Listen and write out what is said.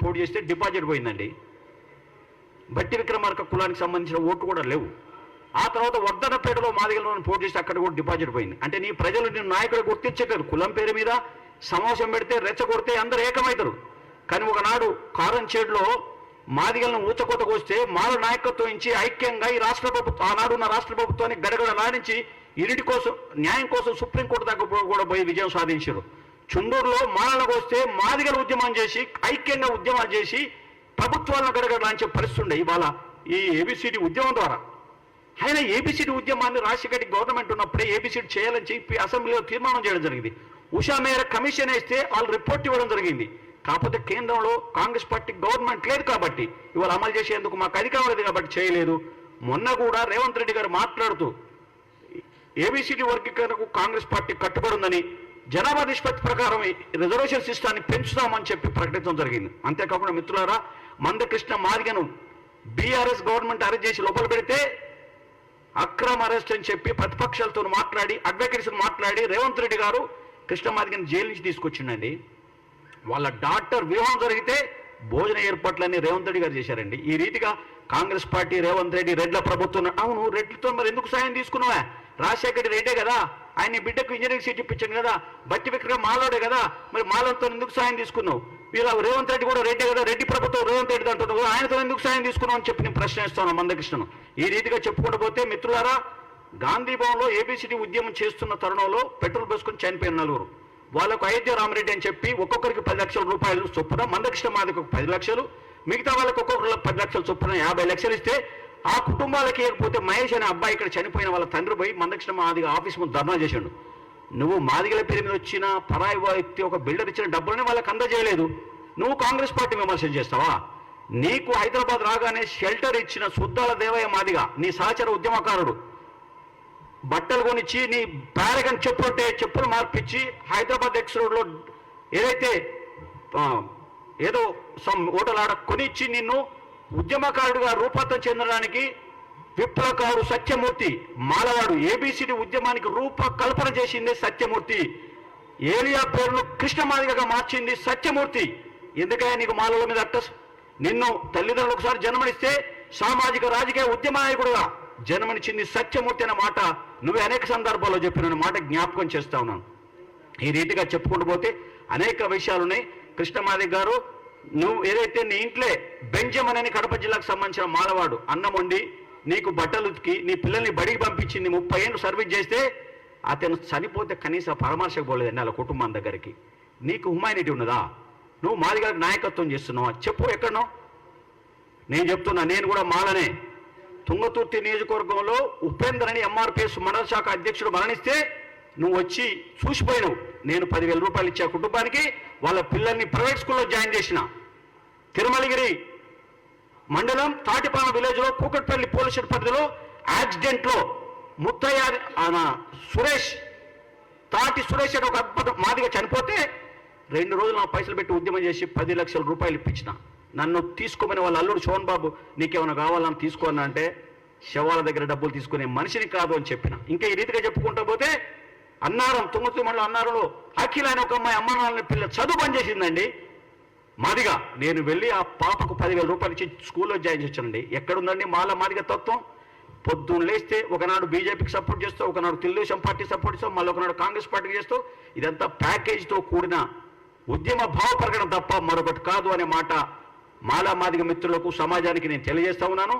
పోటీ చేస్తే డిపాజిట్ పోయిందండి. బట్టి విక్రమార్క కులానికి సంబంధించిన ఓటు కూడా లేవు. ఆ తర్వాత వర్ధనపేటలో మాదిగలను పోటీ చేస్తే అక్కడ కూడా డిపాజిట్ పోయింది. అంటే నీ ప్రజలు నేను నాయకుడు గుర్తించట్లేదు కులం పేరు మీద సమావేశం పెడితే రెచ్చగొడితే అందరు ఏకమవుతారు. కానీ ఒకనాడు కారం చేడులో మాదిగలను ఊచకోత కోస్తే మాల నాయకత్వం ఇచ్చి ఐక్యంగా ఈ రాష్ట్ర ప్రభుత్వం ఆనాడు ఉన్న రాష్ట్ర ప్రభుత్వాన్ని గడగడ నాడించి ఇరిటి కోసం న్యాయం కోసం సుప్రీంకోర్టు దాకా కూడా పోయి విజయం సాధించారు. చుండూరులో మాలలకు వస్తే మాదిగల ఉద్యమం చేసి ఐక్యంగా ఉద్యమాలు చేసి ప్రభుత్వాలను గడగడలాంచే పరిస్థితి ఉండే ఇవాళ ఈ ఏబిసిడి ఉద్యమం ద్వారా. ఆయన ఏబిసిడి ఉద్యమాన్ని రాజశేఖర్ గవర్నమెంట్ ఉన్నప్పుడే ఏబిసిడి చేయాలని చెప్పి అసెంబ్లీలో తీర్మానం చేయడం జరిగింది. ఉషా మేర కమిషన్ వేస్తే వాళ్ళు రిపోర్ట్ ఇవ్వడం జరిగింది. కాకపోతే కేంద్రంలో కాంగ్రెస్ పార్టీ గవర్నమెంట్ లేదు కాబట్టి ఇవాళ అమలు చేసేందుకు మాకు అధికారం లేదు కాబట్టి చేయలేదు. మొన్న కూడా రేవంత్ రెడ్డి గారు మాట్లాడుతూ ఏబిసిడి వర్గీకరణకు కాంగ్రెస్ పార్టీ కట్టుబడి ఉందని జనాభా నిష్పత్తి ప్రకారం ఈ రిజర్వేషన్ సిస్టాన్ని పెంచుతామని చెప్పి ప్రకటించడం జరిగింది. అంతేకాకుండా మిత్రులారా మందకృష్ణ మాదిగను బీఆర్ఎస్ గవర్నమెంట్ అరెస్ట్ చేసి లోపల పెడితే అక్రమ అరెస్ట్ అని చెప్పి ప్రతిపక్షాలతో మాట్లాడి అడ్వకేట్స్ మాట్లాడి రేవంత్ రెడ్డి గారు కృష్ణ మాదిగని జైలు నుంచి తీసుకొచ్చిండండి. వాళ్ళ డాక్టర్ వివాహం జరిగితే భోజన ఏర్పాట్లన్నీ రేవంత్ రెడ్డి గారు చేశారండి. ఈ రీతిగా కాంగ్రెస్ పార్టీ రేవంత్ రెడ్డి రెడ్ల ప్రభుత్వం అవును రెడ్లతో మరి ఎందుకు సాయం తీసుకున్నావా? రాజశేఖర రెడ్డి రెడ్డే కదా. ఆయన బిడ్డకు ఇంజనీరింగ్ సీట్ ఇప్పించాను కదా బట్టి విక్రమ్ మాలోడే కదా మరి మాలతో ఎందుకు సాయం తీసుకున్నావు? వీళ్ళ రేవంత్ రెడ్డి కూడా రెడ్డి కదా రెడ్డి ప్రభుత్వం రేవంత్ రెడ్డి అంటున్నావు కదా ఆయనతో ఎందుకు సాయం తీసుకున్నావు అని చెప్పి నేను ప్రశ్నిస్తాను మందకృష్ణను. ఈ రీతిగా చెప్పుకుంటూ పోతే మిత్రులారా గాంధీ భవన్లో ఏబిసిడి ఉద్యమం చేస్తున్న తరుణంలో పెట్రోల్ పోసుకొని చనిపోయిన నలుగురు. వాళ్ళకు అయోధ్య రామరెడ్డి అని చెప్పి ఒక్కొక్కరికి పది లక్షల రూపాయలు చొప్పున మందకృష్ణ మాదికి ఒక పది లక్షలు మిగతా వాళ్ళకి ఒక్కొక్కరికి పది లక్షల చొప్పున యాభై లక్షలు ఇస్తే ఆ కుటుంబాలకి ఇవ్వకపోతే మహేష్ అనే అబ్బాయి ఇక్కడ చనిపోయిన వాళ్ళ తండ్రి పోయి మందకృష్ణ మాదిగ ఆఫీస్ ముందు ధర్నా చేశాడు నువ్వు మాదిగల పేరు మీద వచ్చిన పరాయి వ్యక్తి ఒక బిల్డర్ ఇచ్చిన డబ్బులని వాళ్ళకి అందజేయలేదు. నువ్వు కాంగ్రెస్ పార్టీ విమర్శన చేస్తావా? నీకు హైదరాబాద్ రాగానే షెల్టర్ ఇచ్చిన సుద్దాల దేవయ్య మాదిగ నీ సహచర ఉద్యమకారుడు. బట్టలు కొనిచ్చి నీ ప్యారగన్ చెప్పులుంటే చెప్పులు మార్పిచ్చి హైదరాబాద్ ఎక్స్ రోడ్లో ఏదైతే ఏదో సమ్ ఓటలాడ కొనిచ్చి నిన్ను ఉద్యమకారుడిగా రూపాంతరం చెందడానికి విప్లవకారుడు సత్యమూర్తి మాలవాడు ఏబిసిడి ఉద్యమానికి రూపకల్పన చేసింది సత్యమూర్తి. ఏలియా పేరును కృష్ణమాదిగగా మార్చింది సత్యమూర్తి. ఎందుకయ్యా నీకు మాలల మీద అక్కస్ నిన్ను తల్లిదండ్రులు ఒకసారి జన్మనిస్తే సామాజిక రాజకీయ ఉద్యమ నాయకుడుగా జన్మనిచ్చింది సత్యమూర్తి అనే మాట నువ్వు అనేక సందర్భాల్లో చెప్పిన మాట జ్ఞాపకం చేస్తా ఉన్నాను. ఈ రీతిగా చెప్పుకుంటూ పోతే అనేక విషయాలు ఉన్నాయి కృష్ణమాది గారు నువ్వు ఏదైతే నీ ఇంట్లో బెంజమన్ అని కడప జిల్లాకు సంబంధించిన మాలవాడు అన్నం వండి నీకు బట్టలు ఉతికి నీ పిల్లల్ని బడికి పంపించింది ముప్పై ఏళ్ళు సర్వీస్ చేస్తే అతను చనిపోతే కనీసం పరామర్శకు పోలేదండి వాళ్ళ కుటుంబం దగ్గరికి. నీకు హ్యుమానిటీ ఉన్నదా? నువ్వు మాదిగారికి నాయకత్వం చేస్తున్నావా? చెప్పు ఎక్కడనో. నేను చెప్తున్నా నేను కూడా మాలనే. తుంగతుర్తి నియోజకవర్గంలో ఉపేందర్ అని ఎంఆర్పిఎస్ మండల శాఖ అధ్యక్షుడు మరణిస్తే నువ్వు వచ్చి చూసిపోయినావు నేను పదివేల రూపాయలు ఇచ్చే కుటుంబానికి వాళ్ళ పిల్లల్ని ప్రైవేట్ స్కూల్లో జాయిన్ చేసిన. తిరుమలగిరి మండలం తాటిపాన విలేజ్లో కూకట్పల్లి పోలీస్ పరిధిలో యాక్సిడెంట్లో ముత్తయ్య సురేష్ తాటి సురేష్ అని ఒక అద్భుతం మాదిగా చనిపోతే రెండు రోజులు నా పైసలు పెట్టి ఉద్యమం చేసి పది లక్షల రూపాయలు ఇప్పించిన. నన్ను తీసుకోమని వాళ్ళ అల్లుడు శోన్ బాబు నీకేమైనా కావాలని తీసుకోనా అంటే శవాల దగ్గర డబ్బులు తీసుకునే మనిషిని కాదు అని చెప్పిన. ఇంకా ఈ రీతిగా చెప్పుకుంటూ పోతే అన్నారం తుంగతు అన్నారంలో అఖిల అనే ఒక అమ్మాయి అమ్మ పిల్ల చదువు పని చేసిందండి. మాదిగా నేను వెళ్ళి ఆ పాపకు పదివేల రూపాయలు ఇచ్చి స్కూల్లో జాయిన్ చేశానండి. ఎక్కడుందండి మాల మాదిగ తత్వం? పొద్దున్న లేస్తే ఒకనాడు బీజేపీకి సపోర్ట్ చేస్తూ ఒకనాడు తెలుగుదేశం పార్టీ సపోర్ట్ చేస్తాం మళ్ళీ ఒకనాడు కాంగ్రెస్ పార్టీకి చేస్తూ ఇదంతా ప్యాకేజ్తో కూడిన ఉద్యమ భావ ప్రకటన తప్ప మరొకటి కాదు అనే మాట మాలా మాదిగ మిత్రులకు సమాజానికి నేను తెలియజేస్తా ఉన్నాను.